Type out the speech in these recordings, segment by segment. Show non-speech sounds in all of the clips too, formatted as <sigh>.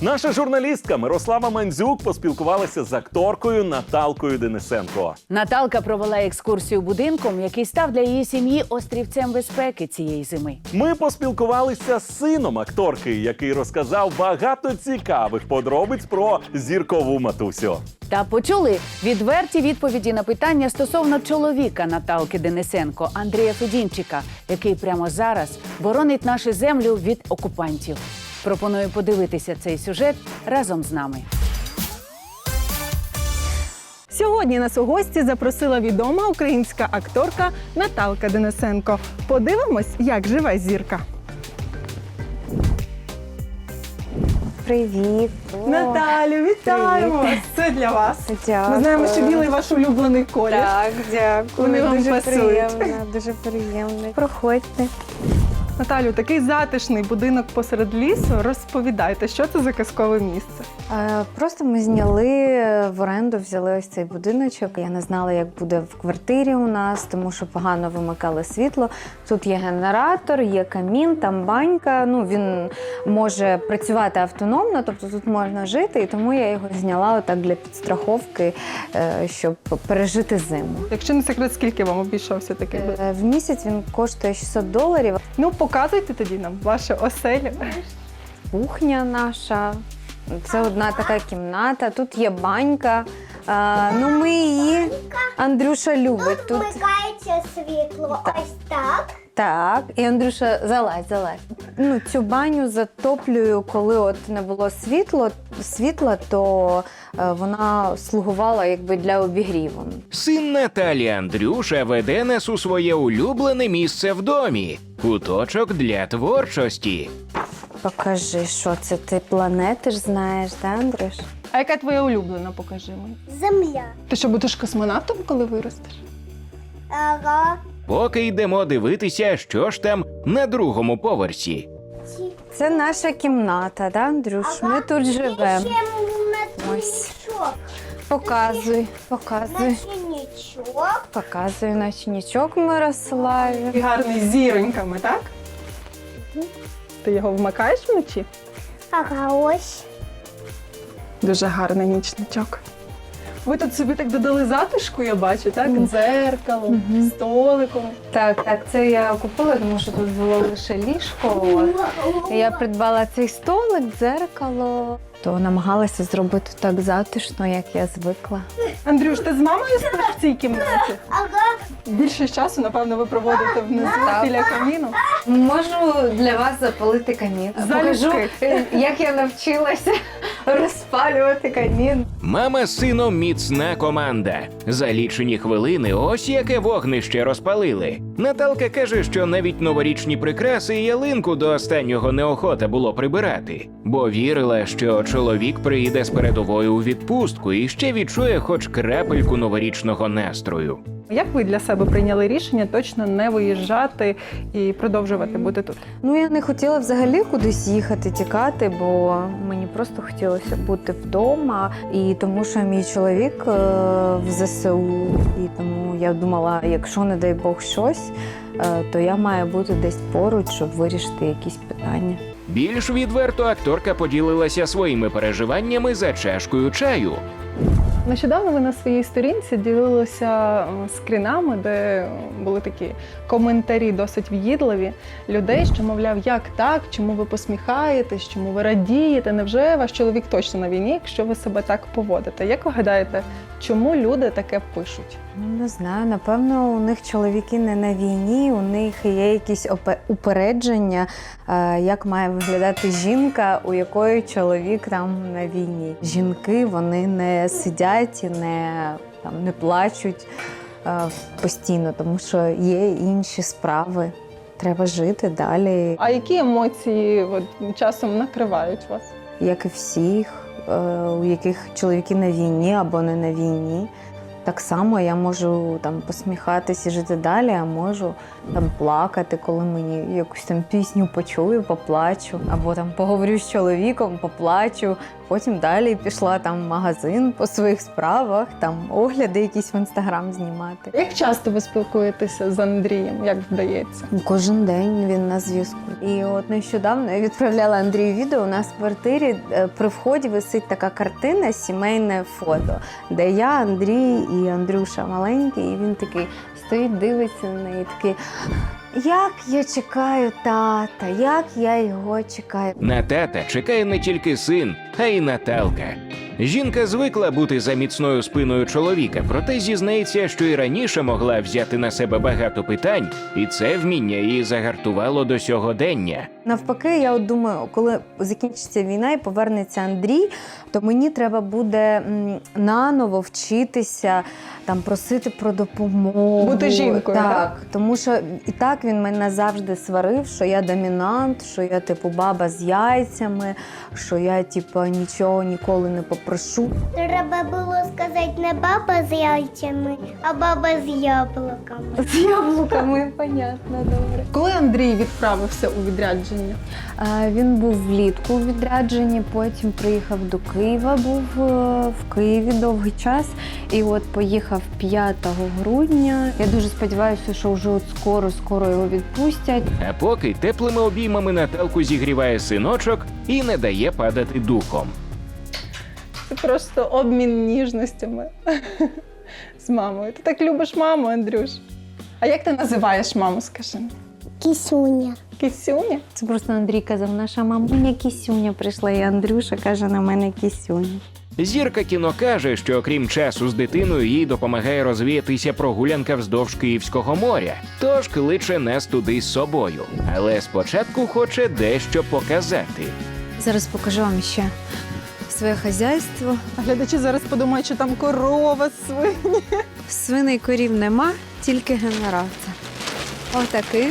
Наша журналістка Мирослава Мандзюк поспілкувалася з акторкою Наталкою Денисенко. Наталка провела екскурсію будинком, який став для її сім'ї острівцем безпеки цієї зими. Ми поспілкувалися з сином акторки, який розказав багато цікавих подробиць про зіркову матусю. Та почули відверті відповіді на питання стосовно чоловіка Наталки Денисенко Андрія Федінчика, який прямо зараз боронить нашу землю від окупантів. Пропоную подивитися цей сюжет разом з нами. Сьогодні нас у гості запросила відома українська акторка Наталка Денисенко. Подивимось, як живе зірка. Привіт. Наталю, вітаємо! Привіт. Це для вас. Дякую. Ми знаємо, що білий ваш улюблений колір. Так, дякую. Вони вам дуже пасують. приємно, дуже приємно. Проходьте. Наталю, такий затишний будинок посеред лісу. Розповідайте, що це за казкове місце. Е, Просто ми зняли в оренду, взяли ось цей будиночок. Я не знала, як буде в квартирі у нас, тому що погано вимикали світло. Тут є генератор, є камін, там банька. Ну він може працювати автономно, тобто тут можна жити, і тому я його зняла отак для підстраховки, е, щоб пережити зиму. Якщо не секрет, скільки вам обійшовся такий? Е, В місяць він коштує 600 доларів. Ну, показуйте тоді нам вашу оселю. кухня наша. Це одна така кімната. Тут є банька. А, ну ми її Андрюша любить. Тут Вмикається світло ось так. Так. І Андрюша залазь, залазь. Ну цю баню затоплюю, коли от не було світло, світла, то е, вона слугувала якби для обігріву. Син Наталі Андрюша веде нас у своє улюблене місце в домі куточок для творчості. Покажи, що це ти планети ж знаєш, да, Андрюш? А яка твоя улюблена? Покажи мені. Земля. Ти що будеш космонавтом, коли виростеш? Ага. Поки йдемо дивитися, що ж там на другому поверсі. Це наша кімната, да, Андрюш? Ми тут живемо. Ось. Показуй, показуй. Ночничок. Показую ночничок Мирославі. І гарний з зіроньками, так? Ти його вмикаєш вночі? Ага, ось. Дуже гарний нічничок. Ви тут собі так додали затишку, я бачу, так? Дзеркало, столиком. Так, так, це я купила, тому що тут було лише ліжко. Я придбала цей столик, дзеркало. То намагалася зробити так затишно, як я звикла. Андрюш, ти з мамою спиш в цій кімнаті? Ага. Більше часу, напевно, ви проводите внизу біля каміну. Можу для вас запалити камін. Залюбки. Покажу, е, як я навчилася розпалювати камін. Мама сином міцна команда. За лічені хвилини ось яке вогнище розпалили. Наталка каже, що навіть новорічні прикраси і ялинку до останнього неохота було прибирати, бо вірила, що чоловік приїде з передової у відпустку і ще відчує хоч крапельку новорічного настрою. Як ви для себе прийняли рішення точно не виїжджати і продовжувати бути тут? Ну, я не хотіла взагалі кудись їхати, тікати, бо мені просто хотілося бути вдома. І тому, що мій чоловік е, в ЗСУ, і тому я думала, якщо не дай Бог щось, е, то я маю бути десь поруч, щоб вирішити якісь питання. Більш відверто акторка поділилася своїми переживаннями за чашкою чаю. Нещодавно ви на своїй сторінці ділилися е, скрінами, де були такі коментарі досить в'їдливі людей, що мовляв, як так, чому ви посміхаєтесь, чому ви радієте? Невже ваш чоловік точно на війні, якщо ви себе так поводите? Як ви гадаєте, чому люди таке пишуть? Ну, не знаю, напевно, у них чоловіки не на війні, у них є якісь упередження, е, як має виглядати жінка, у якої чоловік там на війні. Жінки вони не сидять і не, там, не плачуть е, постійно, тому що є інші справи. Треба жити далі, А які емоції от, часом накривають вас? як і всіх, е, у яких чоловіки на війні або не на війні. Так само я можу там посміхатися і жити далі, а можу там плакати, коли мені якусь там пісню почую, поплачу, або там поговорю з чоловіком, поплачу. Потім далі пішла там в магазин по своїх справах, там огляди якісь в інстаграм знімати. Як часто ви спілкуєтеся з Андрієм? Як вдається? Кожен день він на зв'язку. І от нещодавно я відправляла Андрію відео. У нас в квартирі е, при вході висить така картина, сімейне фото, де я, Андрій і Андрюша маленький, і він такий стоїть, дивиться на неї, такий. Як я чекаю тата, як я його чекаю. На тата чекає не тільки син, а й Наталка. Жінка звикла бути за міцною спиною чоловіка, проте зізнається, що і раніше могла взяти на себе багато питань, і це вміння її загартувало до сьогодення. Навпаки, я от думаю, коли закінчиться війна і повернеться Андрій, то мені треба буде наново вчитися, там просити про допомогу. Бути жінкою, так, так? тому що і так він мене завжди сварив, що я домінант, що я типу баба з яйцями, що я типу нічого ніколи не попрошу. Треба було сказати не баба з яйцями, а баба з яблуками. З яблуками, понятно, добре. Коли Андрій відправився у відрядження? Е, Він був влітку у відрядженні, потім приїхав до Києва, був е, в Києві довгий час. І от поїхав 5 грудня. Я дуже сподіваюся, що вже от скоро, скоро його відпустять. А поки теплими обіймами Наталку зігріває синочок і не дає падати духом. Це просто обмін ніжностями <laughs> з мамою. Ти так любиш маму, Андрюш. А як ти називаєш маму, скажи? Кісуня. Кисюня? Це просто Андрій казав, наша мамуня кісюня прийшла, і Андрюша каже на мене кісюня. Зірка кіно каже, що окрім часу з дитиною, їй допомагає розвіятися прогулянка вздовж Київського моря. Тож кличе нас туди з собою. Але спочатку хоче дещо показати. Зараз покажу вам ще своє хазяйство. А глядачі зараз подумають, що там корова, свині. Свиней корів нема, тільки генератор. Отакий.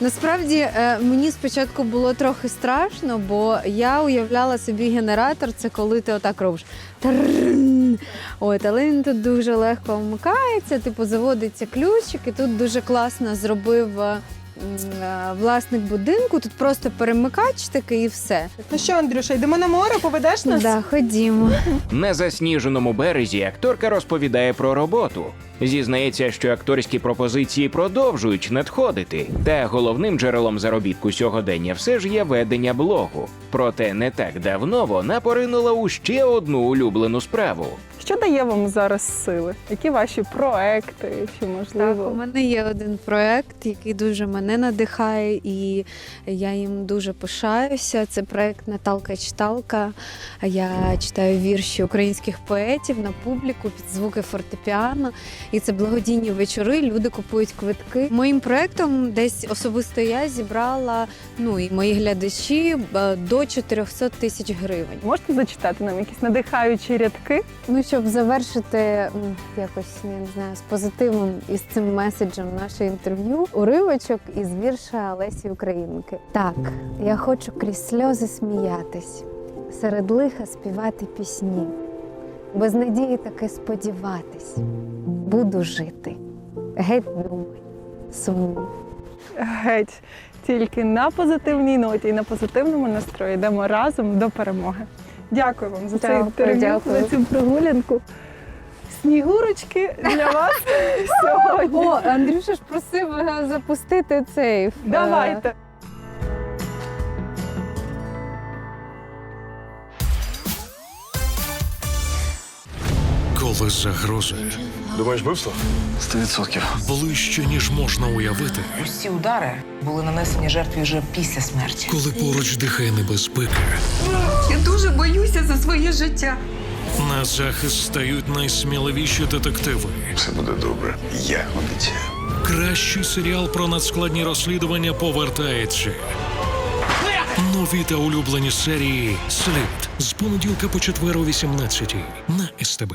Насправді е, мені спочатку було трохи страшно, бо я уявляла собі генератор, це коли ти отак робиш. От, але він тут дуже легко вмикається, типу заводиться ключик, і тут дуже класно зробив власник будинку. Тут просто перемикач такий і все. Ну що, Андрюша, йдемо на море, поведеш нас? Да, ходімо. На засніженому березі акторка розповідає про роботу. Зізнається, що акторські пропозиції продовжують надходити. Та головним джерелом заробітку сьогодення все ж є ведення блогу. Проте не так давно вона поринула у ще одну улюблену справу. Що дає вам зараз сили? Які ваші проекти? Чи Так, у можливо? мене є один проект, який дуже мене надихає, і я їм дуже пишаюся. Це проект Наталка читалка. Я читаю вірші українських поетів на публіку під звуки фортепіано. І це благодійні вечори. Люди купують квитки. Моїм проектом десь особисто я зібрала ну і мої глядачі е, до 400 тисяч гривень. Можете зачитати нам якісь надихаючі рядки? Ну, щоб завершити якось я не знаю з позитивом і з цим меседжем наше інтерв'ю, уривочок із вірша Лесі Українки. Так, я хочу крізь сльози сміятись, серед лиха співати пісні, без надії таки сподіватись. Буду жити. Геть думай, сумні. Геть. Тільки на позитивній ноті і на позитивному настрої йдемо разом до перемоги. Дякую вам за це Дякую, інтерв'ю, дякую. за цю прогулянку. Снігурочки для <laughs> вас сьогодні. О, Андрюша ж просив е, запустити цей. е, Давайте. Коли загрози Думаєш, вбивство? Сто відсотків. ближче, ніж можна уявити, Усі удари були нанесені жертві вже після смерті. коли поруч дихає небезпека, Я дуже боюся за своє життя. на захист стають найсміливіші детективи. Все буде добре. Я обіцяю. Кращий серіал про надскладні розслідування повертається. Нові та улюблені серії Слід з понеділка по четвер о 18 на СТБ.